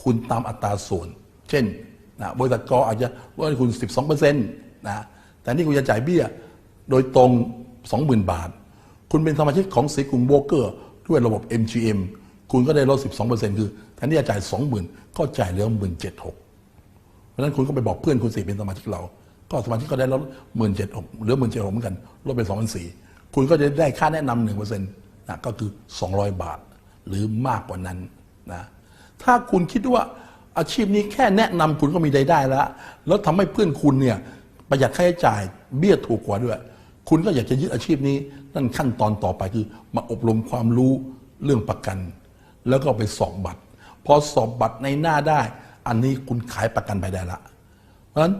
คุณตามอัตราส่วน เช่นนะบริษัทกออาจจะลดให้คุณ 12%นะแต่นี่คุณจะจ่ายเบี้ยโดยตรง 20,000 บาท คุณเป็นสมาชิกของสีกรุงโบเกอร์ ด้วยระบบ MGM คุณก็ได้ลด 12%คือแทนที่จะจ่าย 20,000 ก็จ่ายเหลือ 17,600เพราะฉะนั้นคุณก็ไปบอกเพื่อนคุณสิเป็นสมาชิกเรา ก็สมาชิกก็ได้ลดหมื่นเจ็ดหกเหลือหมื่นเจ็ดหกเหมือนกันลดเป็นสองพันสี่คุณก็จะได้ค่าแนะนำหนึ่งเปอร์เซ็นต์นะก็คือสองร้อยบาท หรือมากกว่านั้นนะ ถ้าคุณคิดว่าอาชีพนี้แค่แนะนำคุณก็มีรายได้แล้ว แล้วทำให้เพื่อนคุณเนี่ยประหยัดค่าใช้จ่ายเบี้ยถูกกว่าด้วย คุณก็อยากจะยึดอาชีพนี้ นั่นขั้นตอนต่อไปคือ มาอบรมความรู้เรื่องประกัน แล้วก็ไปสอบบัตร พอสอบบัตรในหน้าได้ อันนี้คุณขายประกันไปได้ละ เพราะฉะนั้น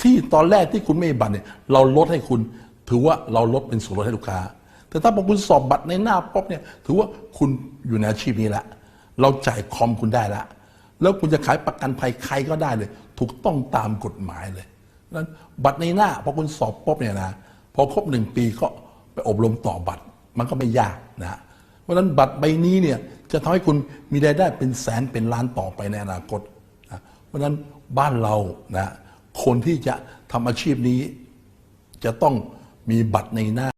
ที่ตอนแรกที่คุณไม่มีบัตรเนี่ยเราลดให้คุณ ถือว่าเราลดเป็นส่วนลดให้ลูกค้า แต่ถ้าพอคุณสอบบัตรในหน้าป๊อบเนี่ยถือว่าคุณอยู่ในอาชีพนี้ละ เราจ่ายคอมคุณได้ละ แล้วคุณจะขายประกันภัยใครก็ได้เลย ถูกต้องตามกฎหมายเลยเพราะนั้นบัตรในหน้าพอคุณสอบปุ๊บเนี่ยนะพอครบหนึ่งปีก็ไปอบรมต่อบัตรมันก็ไม่ยากนะเพราะฉะนั้นบัตรใบนี้เนี่ยจะทำให้คุณมีรายได้เป็นแสนเป็นล้านต่อไปในอนาคตนะเพราะฉะนั้นบ้านเรานะคนที่จะทำอาชีพนี้ จะต้องมีบัตรในหน้า